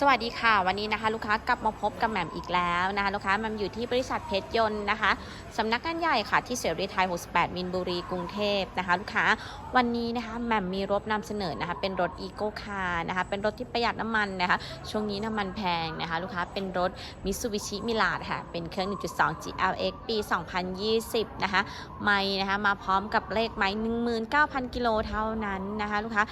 สวัสดีค่ะวันนี้นะคะ ลูกค้ากลับมาพบกับแหม่มอีกแล้วนะคะลูกค้าแหม่มอยู่ที่บริษัทเพชรยนต์นะคะสำนักงานใหญ่ค่ะที่เสรีไทย 68 มินบุรีกรุงเทพนะคะลูกค้าวันนี้นะคะแหม่มมีรถนำเสนอนะคะเป็นรถอีโก้คาร์นะคะเป็นรถที่ประหยัดน้ำมันนะคะช่วงนี้น้ำมันแพงนะคะลูกค้าเป็นรถมิ t ซูบิชิมิลาดค่ะเป็นเครื่อง 1.2 GLX ปี 2020 นะคะไม่นะคะมาพร้อมกับเลขไม้19,000 กิโลเท่านั้นนะคะลูกค้า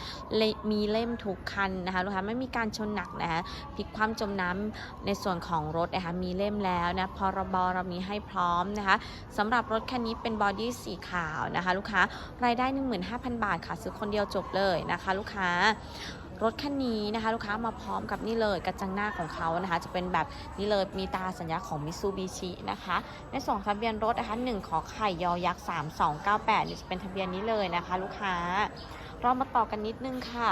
มีเล่มทุกคันนะคะลูกค้าไม่มีการชนหนักนะคะพลิกความจมน้ำในส่วนของรถนะคะมีเล่มแล้วนะพรบเรามีให้พร้อมนะคะสำหรับรถคันนี้เป็นบอดี้สีขาวนะคะ ลูกค้ารายได้ 15,000 บาทค่ะ ซื้อคนเดียวจบเลยนะคะ ลูกค้ารถคันนี้นะคะ ลูกค้ามาพร้อมกับนี่เลยกระจังหน้าของเขานะคะ จะเป็นแบบนี่เลยมีตาสัญญาของมิซูบิชินะคะ ในส่วนของทะเบียนรถนะคะ1ขอไข่ยอยักษ์3298นี่จะเป็นทะเบียนนี้เลยนะคะ ลูกค้า เรามาต่อกันนิดนึงค่ะ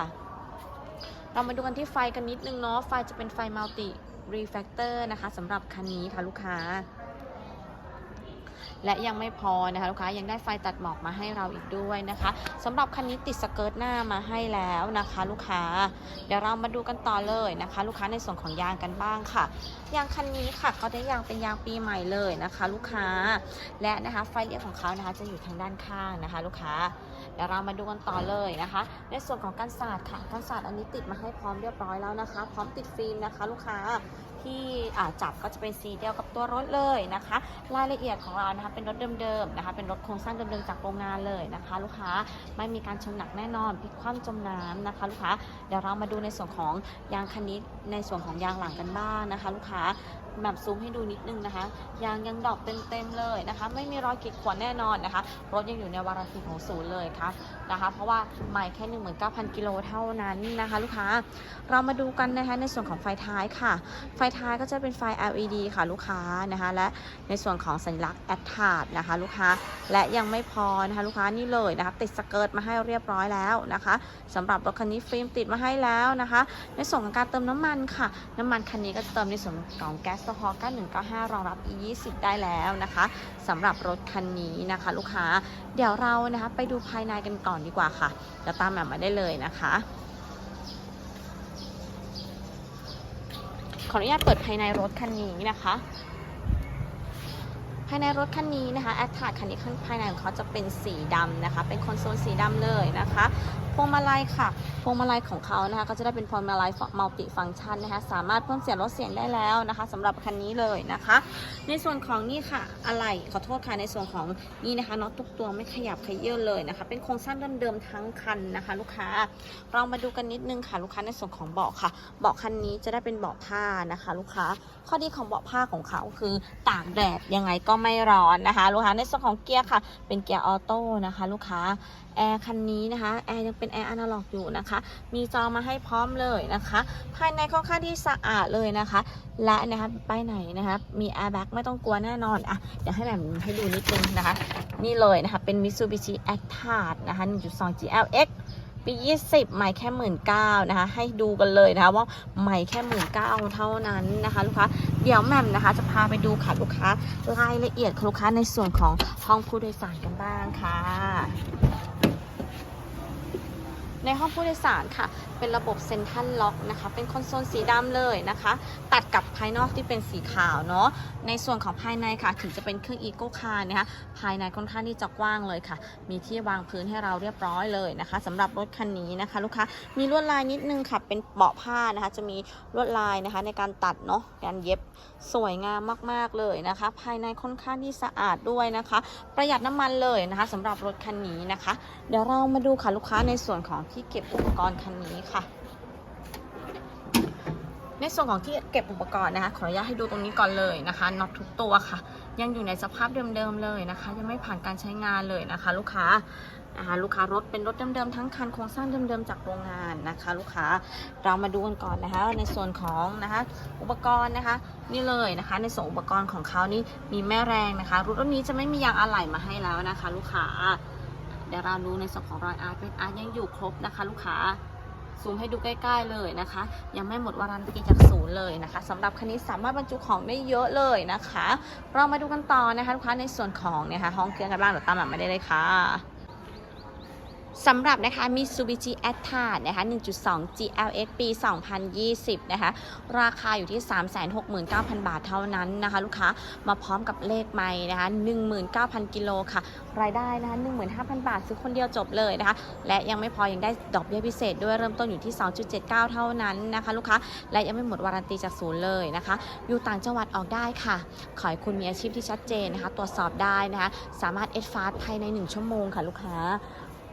เรามาดูกันที่ไฟกันนิดนึงเนาะ ไฟจะเป็นไฟมัลติรีแฟกเตอร์นะคะสำหรับคันนี้ค่ะลูกค้า และยังไม่พอนะคะลูกค้ายังได้ไฟตัดหมอกมาให้เราอีกด้วยนะคะสำหรับคันนี้ติดสเกิร์ตหน้ามาให้แล้วนะคะ ลูกค้า เดี๋ยวเรามาดูกันต่อเลยนะคะ ลูกค้าในส่วนของยางกันบ้างค่ะยางคันนี้ค่ะเขาได้ยางเป็นยางปีใหม่เลยนะคะ ลูกค้าและนะคะไฟเลี้ยวของเขานะคะจะอยู่ทางด้านข้างนะคะ ลูกค้า เดี๋ยวเรามาดูกันต่อเลยนะคะ ในส่วนของกันศาสตร์ค่ะกันศาสตร์อันนี้ติดมาให้พร้อมเรียบร้อยแล้วนะคะ พร้อมติดฟิล์มนะคะ ลูกค้าที่จับก็จะเป็นสีเดียวกับตัวรถเลยนะคะ รายละเอียดของเรานะคะเป็นรถเดิมๆนะคะเป็นรถโครงสร้างเดิมๆจากโรงงานเลยนะคะ ลูกค้าไม่มีการชนหนักแน่นอนพลิกคว่ำจมน้ำนะคะ ลูกค้าเดี๋ยวเรามาดูในส่วนของยางคันนี้ในส่วนของยางหลังกันบ้างนะคะ ลูกค้า แบบซูมให้ดูนิดนึงนะคะ ยางยังดอกเต็มๆเลยนะคะ ไม่มีรอยขีดข่วนแน่นอนนะคะ รถยังอยู่ในวาระสีของศูนย์เลยครับนะคะ เพราะว่าใหม่แค่ 19,000 กิโลเท่านั้นนะคะ ลูกค้า เรามาดูกันนะคะในส่วนของไฟท้ายค่ะ ไฟท้ายก็จะเป็นไฟ LED ค่ะลูกค้านะคะ และในส่วนของสัญลักษณ์แอดทาร์ดนะคะ ลูกค้า และยังไม่พอนะคะลูกค้านี่เลยนะคะติดสเกิร์ตมาให้เรียบร้อยแล้วนะคะสำหรับรถคันนี้ฟิล์มติดมาให้แล้วนะคะ ในส่วนของการเติมน้ำมันค่ะ น้ำมันคันนี้ก็จะเติมในส่วนของแก๊สโซฮอล์9195รองรับ E20 ได้แล้วนะคะสำหรับรถคันนี้นะคะ ลูกค้าเดี๋ยวเรานะคะไปดูภายในกันก่อนดีกว่าค่ะเดี๋ยวตามแหม่มมาได้เลยนะคะขออนุญาตเปิดภายในรถคันนี้นะคะ ภายในรถคันนี้นะคะแอดทาคันนี้ข้างภายในของเขาจะเป็นสีดำนะคะ เป็นคอนโซลสีดำเลยนะคะ พวงมาลัยค่ะพวงมาลัยของเขานะคะก็จะได้เป็นพวงมาลัยมัลติฟังก์ชันนะคะสามารถเพิ่มเสียงลดเสียงได้แล้วนะคะสำหรับคันนี้เลยนะคะ ในส่วนของนี่ค่ะอะไรขอโทษค่ะในส่วนของนี่นะคะน็อตทุกตัวไม่ขยับขยื่นเลยนะคะ เป็นโครงสร้างเดิมๆทั้งคันนะคะ ลูกค้าเรามาดูกันนิดนึงค่ะ ลูกค้าในส่วนของเบาะค่ะเบาะคันนี้จะได้เป็นเบาะผ้านะคะ ลูกค้าข้อดีของเบาะผ้าของเขาคือตากแดดยังไงก็ไม่ร้อนนะคะ ลูกค้าในส่วนของเกียร์ค่ะ เป็นเกียร์ออโต้นะคะ ลูกค้า แอร์คันนี้นะคะแอร์ยังเป็นแอร์อนาล็อกอยู่นะคะ มีจอมาให้พร้อมเลยนะคะ ภายในค่อนข้างที่สะอาดเลยนะคะ และนะคะไปไหนนะคะมีแอร์แบ็กไม่ต้องกลัวแน่นอนอะเดี๋ยวให้แบบให้ดูนิดนึงนะคะ นี่เลยนะคะเป็น Mitsubishi a c t a r นะคะ 1.2 GLX ปี 20 ใหม่แค่19,000นะคะ ให้ดูกันเลยนะคะว่าใหม่แค่19,000เก้าเท่านั้นนะคะลูกค้า เดี๋ยวแม่มนะคะ จะพาไปดูค่ะลูกค้ารายละเอียดของลูกค้าในส่วนของห้องผู้โดยสารกันบ้างค่ะ ในห้องผู้โดยสารค่ะเป็นระบบเซ็นทรัลล็อกนะคะ เป็นคอนโซลสีดำเลยนะคะ ตัดกับภายนอกที่เป็นสีขาวเนาะ ในส่วนของภายในค่ะ ถึงจะเป็นเครื่องอีโก้คาร์นะคะ ภายในค่อนข้างที่จะกว้างเลยค่ะ มีที่วางพื้นให้เราเรียบร้อยเลยนะคะสำหรับรถคันนี้นะคะ ลูกค้า มีลวดลายนิดนึงค่ะ เป็นเบาะผ้านะคะ จะมีลวดลายนะคะในการตัดเนาะ การเย็บสวยงามมากๆเลยนะคะ ภายในค่อนข้างที่สะอาดด้วยนะคะ ประหยัดน้ำมันเลยนะคะสำหรับรถคันนี้นะคะ เดี๋ยวเรามาดูค่ะลูกค้าในส่วนของที่เก็บอุปกรณ์คันนี้ค่ะ ในส่วนของที่เก็บอุปกรณ์นะคะขออนุญาตให้ดูตรงนี้ก่อนเลยนะคะน็อตทุกตัวค่ะ ยังอยู่ในสภาพเดิมๆเลยนะคะ ยังไม่ผ่านการใช้งานเลยนะคะ ลูกค้านะคะลูกค้ารถเป็นรถเดิมๆทั้งคันโครงสร้างเดิมๆจากโรงงานนะคะ ลูกค้าเรามาดูกันก่อนนะคะ ในส่วนของนะคะอุปกรณ์นะคะ นี่เลยนะคะ ในส่วนอุปกรณ์ของเขานี่มีแม่แรงนะคะรถรุ่นนี้จะไม่มียางอะไหล่มาให้แล้วนะคะ ลูกค้าเดี๋ยวเราดูในส่วนของรอยอาร์ตเป็นอาร์ตยังอยู่ครบนะคะ ลูกค้า ซูมให้ดูใกล้ ๆเลยนะคะ ยังไม่หมดวารันตีจากศูนย์เลยนะคะสำหรับคันนี้สามารถบรรจุของได้เยอะเลยนะคะ เรามาดูกันต่อนะคะลูกค้าในส่วนของเนี่ยค่ะห้องเครื่องกันบ้างเดี๋ยวตามหลังมาได้เลยค่ะ สำหรับนะคะ Mitsubishi a t t a นะคะ 1.2 GLX ปี 2020 นะคะ ราคาอยู่ที่ 369,000 บาทเท่านั้นนะคะ ลูกค้ามาพร้อมกับเลขไม้นะคะ 19,000 กิโลค่ะ รายได้นะคะ 15,000 บาท ซื้อคนเดียวจบเลยนะคะ และยังไม่พอ ยังได้ดอกเบี้ยพิเศษด้วยเริ่มต้นอยู่ที่ 2.79 เท่านั้นนะคะ ลูกค้า และยังไม่หมดวารันตีจากศูนย์เลยนะคะ อยู่ต่างจังหวัดออกได้ค่ะ ขอให้คุณมีอาชีพที่ชัดเจนนะคะ ตรวจสอบได้นะคะ สามารถเอ็ดฟาสภายใน 1 ชั่วโมงค่ะ ลูกค้า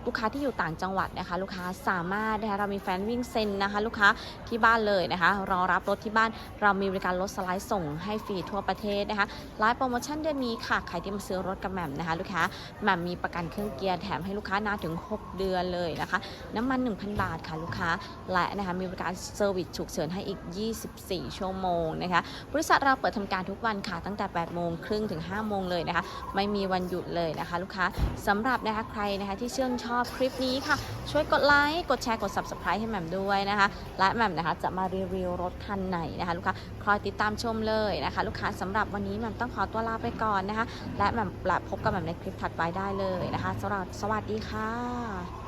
ลูกค้าที่อยู่ต่างจังหวัดนะคะ ลูกค้าสามารถนะคะเรามีแฟนวิ่งเซ็นนะคะ ลูกค้าที่บ้านเลยนะคะรอรับรถที่บ้านเรามีบริการรถสไลด์ส่งให้ฟรีทั่วประเทศนะคะไลฟ์โปรโมชั่นเดือนนี้ค่ะใครที่มาซื้อรถกับแหม่มนะคะ ลูกค้าแหม่มมีประกันเครื่องเกียร์แถมให้ลูกค้านานถึง 6 เดือนเลยนะคะ น้ำมัน 1,000 บาทค่ะลูกค้าและนะคะมีบริการเซอร์วิสฉุกเฉินให้อีก 24 ชั่วโมงนะคะบริษัทเราเปิดทำการทุกวันค่ะตั้งแต่8โมงครึ่งถึง5โมงเลยนะคะไม่มีวันหยุดเลยนะคะ ลูกค้าสำหรับนะคะใครนะคะที่ชื่นชอบคลิปนี้ค่ะ ช่วยกดไลค์ กดแชร์ กด subscribe ให้แหม่มด้วยนะคะ และแหม่มนะคะจะมารีวิวรถคันไหนนะคะ ลูกค้าคอยติดตามชมเลยนะคะ ลูกค้าสำหรับวันนี้แหม่มต้องขอตัวลาไปก่อนนะคะ และแหม่มพบกับแหม่มในคลิปถัดไปได้เลยนะคะสำหรับสวัสดีค่ะ